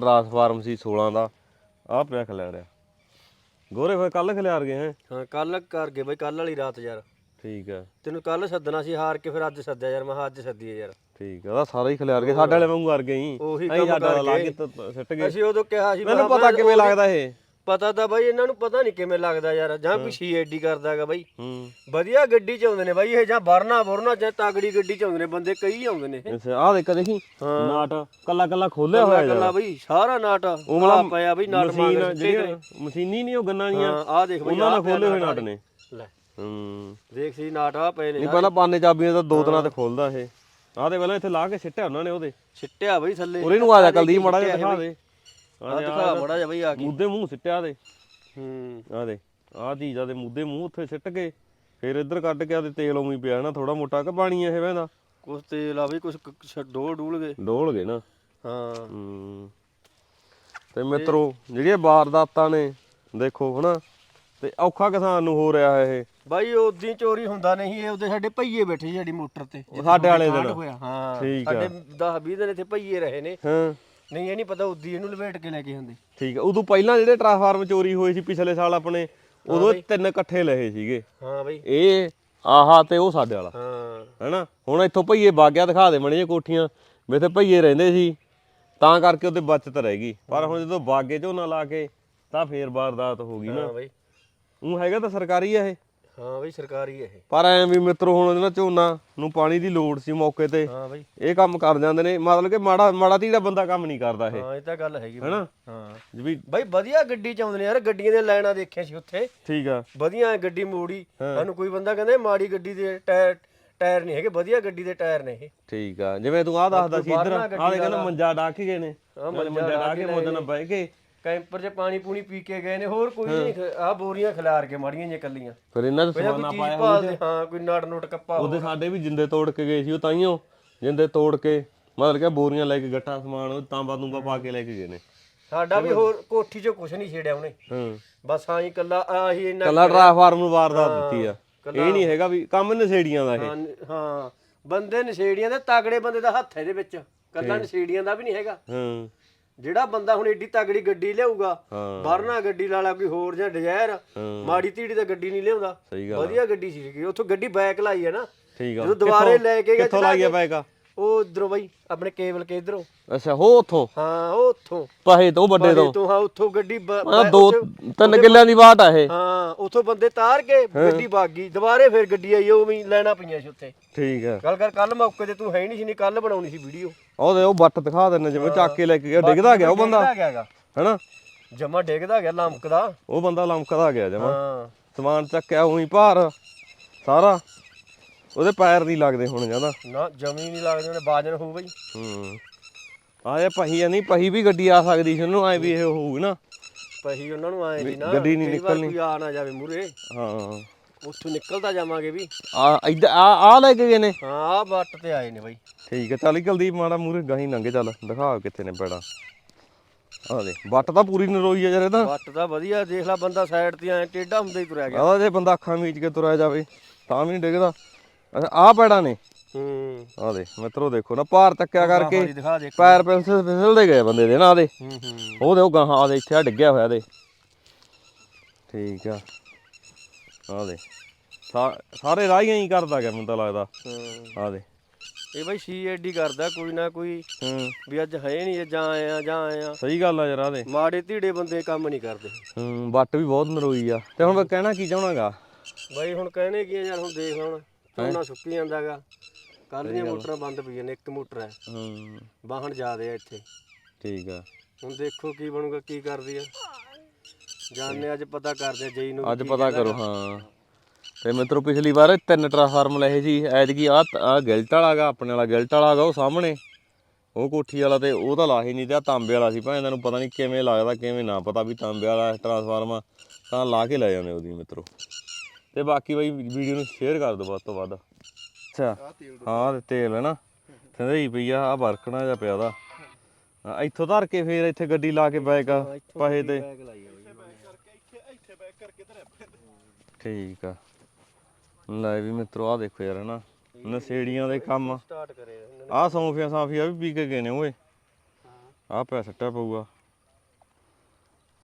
Transform ਸੀ 16 ਦਾ। ਆ ਪਿਆ ਖਲਿਆ ਰਿਆ ਗੋਰੇ ਫਿਰ ਕੱਲ ਖਲਿਆਰ ਗਏ ਹੈ। ਹਾਂ ਕੱਲ ਕਰ ਗਏ ਬਈ ਕੱਲ ਵਾਲੀ ਰਾਤ ਯਾਰ। ਠੀਕ ਹੈ ਤੈਨੂੰ ਕੱਲ ਸੱਦਣਾ ਸੀ ਹਾਰ ਕੇ ਫਿਰ ਅੱਜ ਸੱਦਿਆ ਯਾਰ ਮੈਂ ਕਿਹਾ ਅੱਜ ਸੱਦੀਏ ਯਾਰ। ਠੀਕ ਹੈ ਉਹਦਾ ਸਾਰਾ ਹੀ ਖਲਿਆਰ ਗਏ ਸਾਡੇ ਵਾਲੇ ਵਾਂਗੂ ਕਰ ਗਏ ਹੀ ਉਹੀ ਕੰਮ ਸਾਡਾ ਲਾ ਕਰਕੇ। ਕੇ ਤ- ਸਿੱਟ ਗਏ। ਅਸੀਂ ਉਦੋਂ ਕਿਹਾ ਸੀ ਮੈਨੂੰ ਪਤਾ ਕਿਵੇਂ ਲੱਗਦਾ ਇਹ। ਪਤਾ ਤਾਂ ਬਾਈ ਇਹਨਾਂ ਨੂੰ ਪਤਾ ਨਹੀਂ ਕਿਵੇਂ ਲੱਗਦਾ ਯਾਰ ਜਾਂ ਕੋਈ ਸੀਐਡੀ ਕਰਦਾ ਹੈਗਾ ਬਾਈ। ਹੂੰ। ਵਧੀਆ ਗੱਡੀ ਚ ਆਉਂਦੇ ਨੇ ਬਾਈ ਇਹ ਜਾਂ ਵਰਨਾ ਵਰਨਾ ਜਾਂ ਤਗੜੀ ਗੱਡੀ ਚ ਆਉਂਦੇ ਨੇ ਬੰਦੇ ਕਈ ਆਉਂਦੇ ਨੇ। ਇਹ। ਆ ਦੇਖ ਦੇਖੀ ਨਾਟ ਕੱਲਾ ਕੱਲਾ ਖੋਲਿਆ ਹੋਇਆ ਕੱਲਾ ਕੱਲਾ ਬਈ ਸਾਰਾ ਨਾਟ ਆ ਪਿਆ ਬਈ ਨਾਟ ਮਸ਼ੀਨ ਮੰਗ ਜਿਹੜੀਆਂ ਮਸ਼ੀਨੀ ਨਹੀਂ ਉਹ ਗੰਨਾਂ ਦੀਆਂ ਹਾਂ ਆ ਦੇਖ ਬਈ ਉਹਨਾਂ ਆਹ ਪਿਆ ਖੋਲੇ ਹੋਏ ਨਾਟ ਨੇ। ਲੈ। ਹੂੰ। ਦੇਖ ਸੀ ਨਾਟ ਆ ਪਏ ਨੇ ਨਹੀਂ ਪਹਿਲਾਂ ਪਾਨੇ ਚਾਬੀਆਂ ਤਾਂ ਦੋ ਦਿਨਾਂ ਤੇ ਖੋਲਦਾ ਇਹ। ਆਹ ਤੇ ਪਹਿਲਾਂ ਇੱਥੇ ਲਾ ਕੇ ਸਿੱਟਿਆ ਉਹਨਾਂ ਨੇ ਉਹਦੇ। ਛਿੱਟਿਆ ਬਈ ਥੱਲੇ। ਉਰੇ ਨੂੰ ਆ ਜਾ ਮੜਾ ਜਿਹਾ ਦਿਖਾ ਦੇ। ਆ ਦਿਖਾ ਮੜਾ ਜਾ ਬਈ ਆ ਕੇ। ਮੁੱਦੇ ਮੂੰਹ ਸਿੱਟਿਆ ਦੇ। ਹੂੰ। ਆ ਦੇ ਆਹ ਚੀਜ਼ਾਂ ਦੇ ਮੁੱਦੇ ਮੂੰਹ ਉੱਥੇ ਸਿੱਟ ਕੇ ਫਿਰ ਇੱਧਰ ਕੱਢ ਕੇ ਆ ਤੇ ਤੇਲ ਉਵੇਂ ਪਿਆ ਨਾ ਥੋੜਾ ਮੋਟਾ ਕਿ ਪਾਣੀ ਇਹ ਵਹਿੰਦਾ ਕੁਛ ਤੇਲ ਆ ਬਈ ਕੁਛ ਡੋਲ ਡੂਲ ਗਏ। ਡੋਲ ਗਏ ਨਾ। ਹਾਂ। ਹੂੰ। ਤੇ ਮਿੱਤਰੋ ਜਿਹੜੀਆਂ ਵਾਰਦਾਤਾਂ ਨੇ ਦੇਖੋ ਹਨਾ ਤੇ ਔਖਾ ਕਿਸਾਨ ਨੂੰ ਹੋ ਰਿਹਾ ਇਹ। ਬਾਈ ਉਦੀ ਚੋਰੀ ਹੁੰਦਾ ਨਹੀਂ ਇਹ ਉਹਦੇ ਸਾਡੇ ਭਈਏ ਬੈਠੇ ਸਾਡੀ ਮੋਟਰ ਤੇ ਸਾਡੇ ਵਾਲੇ ਦਿਨ। ਹਾਂ। ਸਾਡੇ 10 20 ਦਿਨ ਇੱਥੇ ਭਈਏ ਰਹੇ ਨੇ। ਹਾਂ। ਨਹੀਂ ਇਹ ਨਹੀਂ ਪਤਾ ਉਦੀ ਇਹਨੂੰ ਲਪੇਟ ਕੇ ਲੈ ਕੇ ਹੁੰਦੇ ਠੀਕ ਹੈ ਉਦੋਂ ਪਹਿਲਾਂ ਜਿਹੜੇ ਟਰਾਂਸਫਾਰਮ ਚੋਰੀ ਹੋਏ ਸੀ ਪਿਛਲੇ ਸਾਲ ਆਪਣੇ ਉਦੋਂ ਤਿੰਨ ਇਕੱਠੇ ਲਏ ਸੀਗੇ। ਹਾਂ ਬਈ। ਇਹ ਆਹਾ ਤੇ ਉਹ ਸਾਡੇ ਵਾਲਾ। ਹਾਂ। ਹੈਨਾ? ਹੁਣ ਇੱਥੋਂ ਭਈਏ ਬਾਗਿਆ ਦਿਖਾ ਦੇ ਮਣੀਆਂ ਕੋਠੀਆਂ ਵੀ ਇੱਥੇ ਭਈਏ ਰਹਿੰਦੇ ਸੀ ਤਾਂ ਕਰਕੇ ਉਹਦੇ ਬਚਤ ਰਹਿ ਗਈ। ਪਰ ਹੁਣ ਜਦੋਂ ਬਾਗੇ ਝੋਨਾ ਲਾ ਕੇ ਤਾਂ ਫੇਰ ਵਾਰਦਾਤ ਹੋ ਗਈ ਨਾ। ਹਾਂ ਬਈ। ਉਹ ਹੈਗਾ ਤਾਂ ਸਰਕਾਰੀ ਆ ਇਹ। ਹਾਂ ਬਈ ਸਰਕਾਰੀ ਇਹ। ਪਰ ਐ ਵੀ ਮਿੱਤਰੋ ਹੁਣ ਇਹਨਾਂ ਝੋਨਾ ਨੂੰ ਪਾਣੀ ਦੀ ਲੋੜ ਸੀ ਮੌਕੇ ਤੇ। ਹਾਂ ਬਈ। ਇਹ ਕੰਮ ਕਰ ਜਾਂਦੇ ਨੇ। ਮਤਲਬ ਕਿ ਮਾੜਾ ਮਾੜਾ ਤੀੜਾ ਬੰਦਾ ਕੰਮ ਨਹੀਂ ਕਰਦਾ ਇਹ। ਹਾਂ ਇਹ ਤਾਂ ਗੱਲ ਹੈਗੀ। ਹੈਨਾ? ਹਾਂ। ਵੀ ਬਾਈ ਵਧੀਆ ਗੱਡੀ ਚ ਆਉਂਦੇ ਨੇ ਯਾਰ। ਗੱਡੀਆਂ ਦੀਆਂ ਲਾਈਨਾਂ ਦੇਖਿਆ ਸੀ ਉੱਥੇ। ਠੀਕ ਆ। ਵਧੀਆ ਗੱਡੀ ਮੋੜੀ। ਸਾਨੂੰ ਕੋਈ ਬੰਦਾ ਕਹਿੰਦਾ ਮਾੜੀ ਗੱਡੀ ਦੇ ਟਾਇਰ ਟਾਇਰ ਨਹੀਂ ਹੈਗੇ। ਵਧੀਆ ਗੱਡੀ ਦੇ ਟਾਇਰ ਨੇ ਇਹ। ਠੀਕ ਆ। ਜਿਵੇਂ ਤੂੰ ਆਹ ਦੱਸਦਾ ਸੀ ਇੱਧਰ ਆਹ ਦੇ ਕਹਿੰਦਾ ਮੰਜਾ ਡਾਹ ਕੇ ਗਏ ਨੇ। ਮੰਜਾ ਡਾਹ ਕੇ ਮੋਦਨ ਬਹਿ ਕੇ ਕੈਂਪਰ 'ਚ ਪਾਣੀ ਪੂਣੀ ਪੀ ਕੇ ਗਏ ਨੇ ਹੋਰ ਕੋਈ ਨਹੀਂ ਆ ਬੋਰੀਆਂ ਖਿਲਾਰ ਕੇ ਮਾੜੀਆਂ ਜਿਹੀਆਂ ਕੱਲੀਆਂ ਫਿਰ ਇਹਨਾਂ ਦਾ ਪਹਿਲਾਂ ਸਮਾਨਾ ਕੋਈ ਪਾਇਆ ਭਾਲਦੇ ਹਾਂ ਕੋਈ ਨਟ ਨੋਟ ਕੱਪਾ ਉਹਦੇ ਸਾਡੇ ਵੀ ਜਿੰਦੇ ਤੋੜ ਕੇ ਗਏ ਸੀ ਉਹ ਤਾਈਓ ਜਿੰਦੇ ਤੋੜ ਕੇ ਮਤਲਬ ਕਿ ਬੋਰੀਆਂ ਲੈ ਕੇ ਗੱਟਾ ਸਮਾਨ ਉਹ ਤਾਂਬਾ ਤੂੰਬਾ ਪਾ ਕੇ ਲੈ ਕੇ ਗਏ ਨੇ। ਸਾਡਾ ਵੀ ਹੋਰ ਕੋਠੀ 'ਚੋਂ ਕੁਝ ਨਹੀਂ ਛੇੜਿਆ ਉਹਨੇ। ਹੂੰ। ਬਸ ਹਾਂ ਹੀ ਕੱਲਾ ਆਹੀ ਇੰਨਾ ਕੱਲਾ ਟਰਾਂਸਫਾਰਮ ਨੂੰ ਵਾਰਦਾਤ ਦਿੱਤੀ ਆ। ਇਹ ਨਹੀਂ ਹੈਗਾ ਵੀ ਕੰਮ ਨਸ਼ੇੜੀਆਂ ਦਾ ਇਹ। ਹਾਂ, ਹਾਂ ਬੰਦੇ ਨਸ਼ੇੜੀਆਂ ਦੇ ਤਗੜੇ ਬੰਦੇ ਦਾ ਹੱਥ ਇਹਦੇ ਵਿੱਚ। ਕੱਲਾ ਨਸ਼ੇੜੀਆਂ ਦਾ ਵੀ ਨਹੀਂ ਹੈਗਾ। ਹੂੰ। ਜਿਹੜਾ ਬੰਦਾ ਹੁਣ ਏਡੀ ਤਗੜੀ ਗੱਡੀ ਲਿਆਊਗਾ ਹਾਂ। ਵਰਨਾ ਗੱਡੀ ਲਾਲਾ ਕੋਈ ਹੋਰ ਜਾਂ ਡਿਜ਼ਾਇਰ ਹਾਂ। ਮਾੜੀ ਧੀੜੀ ਤਾਂ ਗੱਡੀ ਨਹੀਂ ਲਿਆਉਂਦਾ। ਸਹੀ ਗੱਲ ਵਧੀਆ ਗੱਡੀ ਸੀ ਉੱਥੋਂ ਗੱਡੀ ਬੈਕ ਲਾਈ ਹੈ ਨਾ। ਠੀਕ ਆ। ਜਦੋਂ ਦੁਬਾਰੇ ਲੈ ਕੇ ਗਿਆ ਕਿੱਥੋਂ ਲੱਗ ਗਿਆ ਪੈਗਾ ਉਹ ਉਧਰੋਂ ਬਾਈ ਆਪਣੇ ਕੇਬਲ ਕੇ ਇਧਰੋਂ। ਅੱਛਾ ਹੋ ਉੱਥੋਂ? ਹਾਂ ਉਹ ਉੱਥੋਂ। ਪਹੇ ਤੋਂ ਵੱਡੇ ਤੋਂ? ਤੂੰ ਹਾਂ ਉੱਥੋਂ ਗੱਡੀ ਬ- ਆ ਦੋ ਤਿੰਨ ਕਿੱਲਿਆਂ ਦੀ ਬਾਟ ਆ ਇਹ। ਹਾਂ ਉੱਥੋਂ ਬੰਦੇ ਤਾਰ ਕੇ ਗੱਡੀ ਭਾਗੀ ਦੁਬਾਰੇ ਫਿਰ ਗੱਡੀ ਆਈ ਉਹ ਵੀ ਲੈਣਾ ਪਈਆਂ ਸੀ ਉੱਥੇ। ਠੀਕ ਆ। ਗੱਲ ਕਰ ਕੱਲ ਮੌਕੇ ਤੇ ਤੂੰ ਹੈ ਨਹੀਂ ਸੀ ਨਹੀਂ ਕੱਲ ਬਣਾਉਣੀ ਸੀ ਵੀਡੀਓ। ਉਹਦੇ ਉਹ ਬੱਟ ਦਿਖਾ ਦਿੰਨੇ ਜਿਵੇਂ ਚੱਕ ਕੇ ਲੈ ਕੇ ਗਿਆ ਡਿੱਗਦਾ ਗਿਆ ਉਹ ਬੰਦਾ। ਗਿਆਗਾ ਹੈਨਾ? ਜਮਾ ਡੇਗਦਾ ਗਿਆ ਲੰਮਕਦਾ। ਉਹ ਬੰਦਾ ਲਮਕਦਾ ਗਿਆ ਜਮਾ। ਹਾਂ। ਸਮਾਨ ਚੱਕਿਆ ਉਹੀ ਭਾਰ ਸਾਰਾ। ਉਹਦੇ ਪੈਰ ਨਹੀਂ ਲੱਗਦੇ ਹੁਣ ਜਾਂਦਾ ਨਾ ਜਮੀ ਨਹੀਂ ਲੱਗਦੇ ਉਹਨੇ ਬਾਜਨ ਹੋਊ ਬਈ। ਹੂੰ। ਆ ਇਹ ਪਹੀ ਨਹੀਂ ਪਹੀ ਵੀ ਗੱਡੀ ਆ ਸਕਦੀ ਸੀ ਉਹਨੂੰ ਐ ਵੀ ਇਹ ਹੋਊਗੀ ਨਾ। ਪਹੀ ਉਹਨਾਂ ਨੂੰ ਆਏ ਨਹੀਂ ਨਾ ਗੱਡੀ ਨੀ ਕਈ ਵਾਰ ਨਿਕਲਣੀ। ਕੋਈ ਆ ਨਾ ਜਾਵੇ ਮੂਰੇ ਹਾਂ। ਉੱਥੋਂ ਨਿਕਲਦਾ ਜਾਵਾਂਗੇ ਵੀ। ਆ ਇੱਧਰ ਆ ਆ ਲੈ ਕੇ ਗਏ ਨੇ। ਹਾਂ ਆ ਬੱਟ ਤੇ ਆਏ ਨੇ ਬਈ। ਠੀਕ ਹੈ ਚੱਲ ਕੁਲਦੀਪ ਮਾੜਾ ਮੂਰੇ ਗਾਹੀਂ ਲੰਘੇ ਚੱਲ ਦਿਖਾ ਕਿੱਥੇ ਨੇ ਪੈੜਾ ਆ ਦੇ ਬੱਟ ਤਾਂ ਪੂਰੀ ਨਰੋਈ ਆ ਜਰੇ ਤਾਂ। ਬੱਟ ਤਾਂ ਵਧੀਆ ਦੇਖ ਲੈ ਬੰਦਾ ਸਾਈਡ ਤੇ ਐ ਟੇਢਾ ਹੁੰਦਾ ਹੀ ਤੁਰਿਆ ਗਿਆ। ਆ ਜੇ ਬੰਦਾ ਅੱਖਾਂ ਮੀਚ ਕੇ ਤੁਰਿਆ ਜਾਵੇ ਤਾਂ ਵੀ ਨਹੀਂ ਡਿੱਗਦਾ। ਆ ਪੈੜਾ ਨੇ। ਹੂੰ। ਆ ਦੇ ਮਿੱਤਰੋ ਦੇਖੋ ਨਾ ਭਾਰ ਚੱਕਿਆ ਕਰਕੇ ਦੇ ਪੈਰ ਫਿਸਲ ਫਿਸਲਦੇ ਗਏ ਬੰਦੇ ਦੇ ਨਾ ਆ ਦੇ ਹੂੰ ਹੂੰ। ਉਹਦੇ ਉਹ ਗਾਹਾਂ ਆ ਦੇ ਇੱਥੇ ਆ ਡਿੱਗਿਆ ਹੋਇਆ ਦੇ ਠੀਕ ਆ। ਆ ਦੇ ਸਾ- ਸਾਰੇ ਰਾਹੀਆਂ ਹੀ ਕਰਦਾ ਗਿਆ ਮੈਨੂੰ ਤਾਂ ਲੱਗਦਾ। ਹਾਂ। ਆ ਦੇ ਇਹ ਬਈ ਸੀਐਡੀ ਕਰਦਾ ਕੋਈ ਨਾ ਕੋਈ ਹੂੰ। ਵੀ ਅੱਜ ਹੈ ਨਹੀਂ ਜਾਂ ਆਏ ਆ ਜਾਂ ਆਏ ਆ ਸਹੀ ਗੱਲ ਆ ਯਾਰ ਆ ਦੇ ਮਾੜੇ ਧੀੜੇ ਬੰਦੇ ਕੰਮ ਨਹੀਂ ਕਰਦੇ। ਹੂੰ ਬੱਟ ਵੀ ਬਹੁਤ ਨਰੋਈ ਆ। ਤੇ ਹੁਣ ਮੈਂ ਕਹਿਣਾ ਕੀ ਚਾਹਣਾਗਾ? ਬਾਈ ਹੁਣ ਕਹਿੰਦੇ ਕੀ ਯਾਰ ਹੁਣ ਦੇਖ ਹੁਣ। ਝੋਨਾ ਸੁੱਕੀ ਜਾਂਦਾਗਾ ਕੱਲ ਦੀਆਂ ਮੋਟਰਾਂ ਬੰਦ ਪਈਆਂ ਨੇ ਇੱਕ ਮੋਟਰ ਹੈ। ਹੂੰ। ਵਾਹਣ ਜ਼ਿਆਦੇ ਆ ਇੱਥੇ। ਠੀਕ ਆ। ਹੁਣ ਦੇਖੋ ਕੀ ਬਣੂਗਾ ਕੀ ਕਰਦੀ ਆ। ਜਾਣਨੇ ਅੱਜ ਪਤਾ ਕਰਦੇ ਆ ਜਈ ਨੂੰ ਅੱਜ ਪਤਾ ਕਰੋ ਹਾਂ। ਤੇ ਮਿੱਤਰੋ ਪਿਛਲੀ ਵਾਰ ਤਿੰਨ ਟਰਾਂਸਫਾਰਮ ਲਏ ਸੀ ਐਤਕੀ ਆ ਆ ਗਿਲਟ ਵਾਲਾ ਗਾ ਆਪਣੇ ਵਾਲਾ ਗਿਲਟ ਵਾਲਾ ਗਾ ਉਹ ਸਾਹਮਣੇ। ਉਹ ਕੋਠੀ ਵਾਲਾ ਤੇ ਉਹ ਤਾਂ ਲਾ ਹੀ ਨਹੀਂ ਤੇ ਆ ਤਾਂਬੇ ਵਾਲਾ ਸੀ ਭਾਵੇਂ ਨੂੰ ਪਤਾ ਨਹੀਂ ਕਿਵੇਂ ਲੱਗਦਾ ਕਿਵੇਂ ਨਾ ਪਤਾ ਵੀ ਤਾਂਬੇ ਵਾਲਾ ਟਰਾਂਸਫਾਰਮ ਤਾਂ ਲਾ ਕੇ ਲੈ ਜਾਂਦੇ ਉਹਦੀ ਮਿੱਤਰੋ। ਤੇ ਬਾਕੀ ਬਾਈ ਵੀਡੀਓ ਨੂੰ ਸ਼ੇਅਰ ਕਰ ਦਿਓ ਵੱਧ ਤੋਂ ਵੱਧ। ਅੱਛਾ। ਹਾਂ ਤੇ ਤੇਲ ਹੈ ਨਾ। ਸੰਦਈ ਪਈ ਆ ਆ ਵਰਕਣਾ ਜਾਂ ਪਿਆ ਦਾ ਇੱਥੋਂ ਧਰ ਕੇ ਫੇਰ ਇੱਥੇ ਗੱਡੀ ਲਾ ਕੇ ਬੈਕ ਪਾਹੇ ਤੇ। ਬੈਗ ਆ ਠੀਕ ਆ। ਲੈ ਵੀ ਮਿੱਤਰੋ ਆ ਦੇਖੋ ਯਾਰ ਹਨਾ। ਨਸ਼ੇੜੀਆਂ ਦੇ ਕੰਮ। ਸਟਾਰਟ ਕਰੇ। ਆ ਸੌਂਫੀਆਂ ਸਾਫੀਆਂ ਵੀ ਪੀ ਕੇ ਗਏ ਨੇ ਓਏ। ਆਹ ਪਿਆ ਸੱਟਿਆ ਪਊਗਾ।